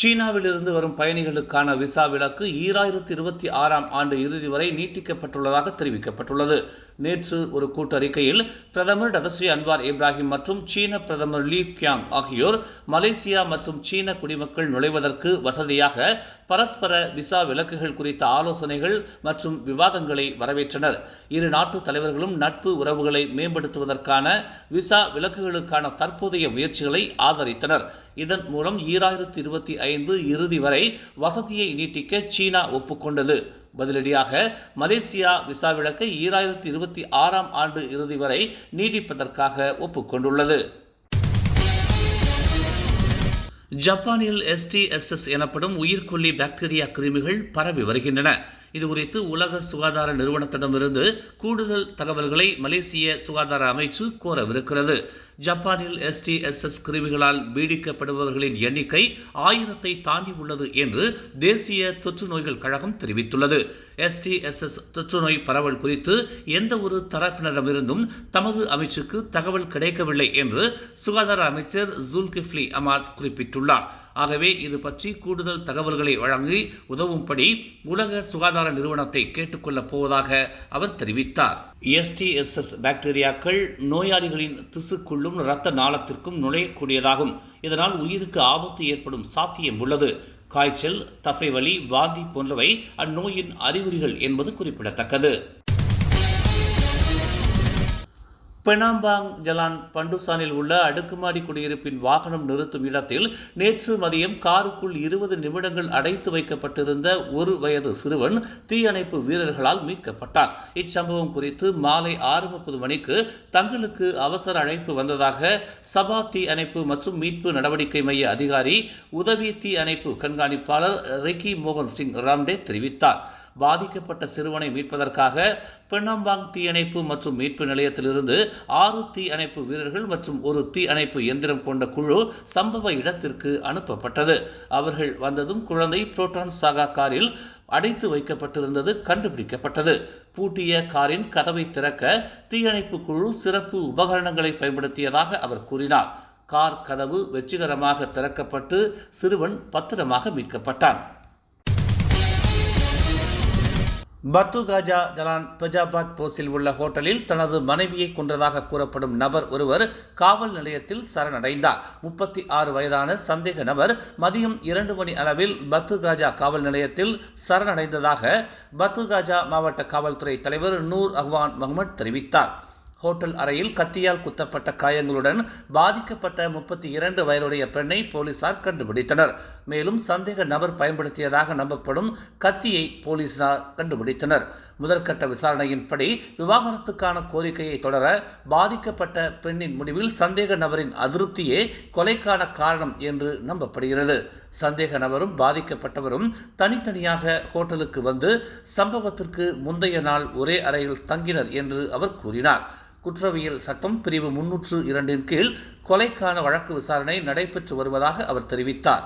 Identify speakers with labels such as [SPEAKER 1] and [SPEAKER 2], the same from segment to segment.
[SPEAKER 1] சீனாவிலிருந்து வரும் பயணிகளுக்கான விசா விலக்கு ஈராயிரத்தி இருபத்தி ஆறாம் ஆண்டு இறுதி வரை நீட்டிக்கப்பட்டுள்ளதாக தெரிவிக்கப்பட்டுள்ளது. நேற்று ஒரு கூட்டறிக்கையில் பிரதமர் டதஸ்ரீ அன்வார் இப்ராஹிம் மற்றும் சீன பிரதமர் லீ கியாங் ஆகியோர் மலேசியா மற்றும் சீன குடிமக்கள் நுழைவதற்கு வசதியாக பரஸ்பர விசா விலக்குகள் குறித்த ஆலோசனைகள் மற்றும் விவாதங்களை வரவேற்றனர். இரு நாட்டு தலைவர்களும் நட்பு உறவுகளை மேம்படுத்துவதற்கான விசா விலக்குகளுக்கான தற்போதைய முயற்சிகளை ஆதரித்தனர். இதன் மூலம் ஈராயிரத்தி இருபத்தி ஐந்து இறுதி வரை வசதியை நீட்டிக்க சீனா ஒப்புக்கொண்டது. பதிலடியாக மலேசியா விசா விலக்கை ஈராயிரத்தி இருபத்தி ஆறாம் ஆண்டு இறுதி வரை நீடிப்பதற்காக ஒப்புக்கொண்டுள்ளது. ஜப்பானில் எஸ்டிஎஸ்எஸ் எனப்படும் உயிர்கொல்லி பாக்டீரியா கிருமிகள் பரவி வருகின்றன. இது குறித்து உலக சுகாதார நிறுவனத்திடமிருந்து கூடுதல் தகவல்களை மலேசிய சுகாதார அமைச்சு கோரவிருக்கிறது. ஜப்பானில் எஸ்டிஎஸ்எஸ் கிருமிகளால் பீடிக்கப்படுபவர்களின் எண்ணிக்கை ஆயிரத்தை தாண்டி உள்ளது என்று தேசிய தொற்று நோய்கள் கழகம் தெரிவித்துள்ளது. எஸ்டிஎஸ்எஸ் தொற்று நோய் பரவல் குறித்து எந்த ஒரு தரப்பினரிடமிருந்தும் தமது அமைச்சுக்கு தகவல் கிடைக்கவில்லை என்று சுகாதார அமைச்சர் ஜூல்கிஃப்லி அமாத் குறிப்பிட்டுள்ளார். ஆகவே இது பற்றி கூடுதல் தகவல்களை வழங்கி உதவும்படி உலக சுகாதார நிறுவனத்தை கேட்டுக்கொள்ளப் போவதாக அவர் தெரிவித்தார். எஸ்டிஎஸ்எஸ் பாக்டீரியாக்கள் நோயாளிகளின் திசுக்குள்ளும் இரத்த நாளத்திற்கும் நுழையக்கூடியதாகும். இதனால் உயிருக்கு ஆபத்து ஏற்படும் சாத்தியம் உள்ளது. காய்ச்சல் தசைவலி வாந்தி போன்றவை அந்நோயின் அறிகுறிகள் என்பது குறிப்பிடத்தக்கது. பெனாம்பாங் ஜலான் பண்டுசானில் உள்ள அடுக்குமாடி குடியிருப்பின் வாகனம் நிறுத்தும் இடத்தில் நேற்று மதியம் காருக்குள் இருபது நிமிடங்கள் அடைத்து வைக்கப்பட்டிருந்த ஒரு வயது சிறுவன் தீயணைப்பு வீரர்களால் மீட்கப்பட்டான். இச்சம்பவம் குறித்து மாலை ஆறு முப்பது மணிக்கு தங்களுக்கு அவசர அழைப்பு வந்ததாக சபா தீ அணைப்பு மற்றும் மீட்பு நடவடிக்கை மைய அதிகாரி உதவி தீ அணைப்பு கண்காணிப்பாளர் ரிக்கி மோகன் சிங் ராம்டே தெரிவித்தார். பாதிக்கப்பட்ட சிறுவனை மீட்பதற்காக பெண்ணம்பாங் தீயணைப்பு மற்றும் மீட்பு நிலையத்திலிருந்து ஆறு தீ அணைப்பு வீரர்கள் மற்றும் ஒரு தீ அணைப்பு எந்திரம் கொண்ட குழு சம்பவ இடத்திற்கு அனுப்பப்பட்டது. அவர்கள் வந்ததும் குழந்தை புரோட்டான் சாகா காரில் அடைத்து வைக்கப்பட்டிருந்தது கண்டுபிடிக்கப்பட்டது. பூட்டிய காரின் கதவை திறக்க தீயணைப்பு குழு சிறப்பு உபகரணங்களை பயன்படுத்தியதாக அவர் கூறினார். கார் கதவு வெற்றிகரமாக திறக்கப்பட்டு சிறுவன் பத்திரமாக மீட்கப்பட்டான். பத்துகாஜா ஜலான் பிரஜாபாத் போஸில் உள்ள ஹோட்டலில் தனது மனைவியை கொன்றதாக கூறப்படும் நபர் ஒருவர் காவல் நிலையத்தில் சரணடைந்தார். முப்பத்தி ஆறு வயதான சந்தேக நபர் மதியம் இரண்டு மணி அளவில் பத்துகாஜா காவல் நிலையத்தில் சரணடைந்ததாக பத்துகாஜா மாவட்ட காவல்துறை தலைவர் நூர் அஹ்வான் முகமது தெரிவித்தார். ஹோட்டல் அறையில் கத்தியால் குத்தப்பட்ட காயங்களுடன் பாதிக்கப்பட்ட முப்பத்தி இரண்டு வயதுடைய பெண்ணை போலீசார் கண்டுபிடித்தனர். மேலும் சந்தேக நபர் பயன்படுத்தியதாக நம்பப்படும் கத்தியை போலீசார் கண்டுபிடித்தனர். முதற்கட்ட விசாரணையின்படி விவாகரத்துக்கான கோரிக்கையை தொடர பாதிக்கப்பட்ட பெண்ணின் முடிவில் சந்தேக நபரின் அதிருப்தியே கொலைக்கான காரணம் என்று நம்பப்படுகிறது. சந்தேக நபரும் பாதிக்கப்பட்டவரும் தனித்தனியாக ஹோட்டலுக்கு வந்து சம்பவத்திற்கு முந்தைய நாள் ஒரே அறையில் தங்கினர் என்று அவர் கூறினார். குற்றவியல் சட்டம் பிரிவு முன்னூற்று இரண்டின் கீழ் கொலைக்கான வழக்கு விசாரணை நடைபெற்று வருவதாக அவர் தெரிவித்தார்.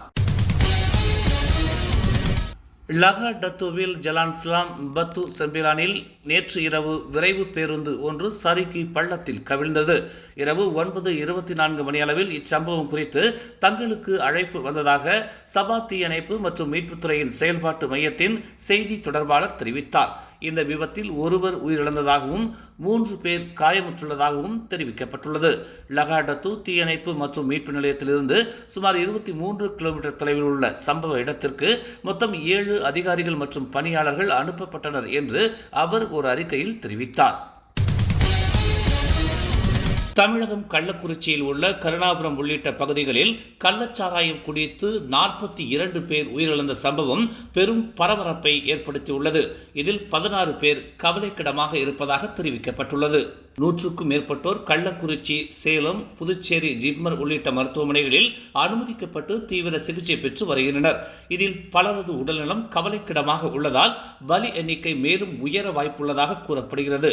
[SPEAKER 1] லகா டத்துவில் ஜலான்ஸ்லாம் பத்து செம்பிலானில் நேற்று இரவு விரைவு பேருந்து ஒன்று சறுக்கி பள்ளத்தில் கவிழ்ந்தது. இரவு ஒன்பது இருபத்தி நான்கு மணியளவில் இச்சம்பவம் குறித்து தங்களுக்கு அழைப்பு வந்ததாக சபா தீயணைப்பு மற்றும் மீட்புத்துறையின் செயல்பாட்டு மையத்தின் செய்தி தொடர்பாளர் தெரிவித்தார். இந்த விபத்தில் ஒருவர் உயிரிழந்ததாகவும் மூன்று பேர் காயமுற்றுள்ளதாகவும் தெரிவிக்கப்பட்டுள்ளது. லகாடத்து தீயணைப்பு மற்றும் மீட்பு நிலையத்திலிருந்து சுமார் இருபத்தி மூன்று கிலோமீட்டர் தொலைவில் உள்ள சம்பவ இடத்திற்கு மொத்தம் ஏழு அதிகாரிகள் மற்றும் பணியாளர்கள் அனுப்பப்பட்டனர் என்று அவர் ஒரு அறிக்கையில் தெரிவித்தார். தமிழகம் கள்ளக்குறிச்சியில் உள்ள கருணாபுரம் உள்ளிட்ட பகுதிகளில் கள்ளச்சாராயம் குடித்து நாற்பத்தி இரண்டு பேர் உயிரிழந்த சம்பவம் பெரும் பரபரப்பை ஏற்படுத்தியுள்ளது. இதில் பதினாறு பேர் கவலைக்கிடமாக இருப்பதாக தெரிவிக்கப்பட்டுள்ளது. நூற்றுக்கும் மேற்பட்டோர் கள்ளக்குறிச்சி சேலம் புதுச்சேரி ஜிப்மர் உள்ளிட்ட மருத்துவமனைகளில் அனுமதிக்கப்பட்டு தீவிர சிகிச்சை பெற்று வருகின்றனர். இதில் பலரது உடல்நலம் கவலைக்கிடமாக உள்ளதால் பலி எண்ணிக்கை மேலும் உயர வாய்ப்புள்ளதாக கூறப்படுகிறது.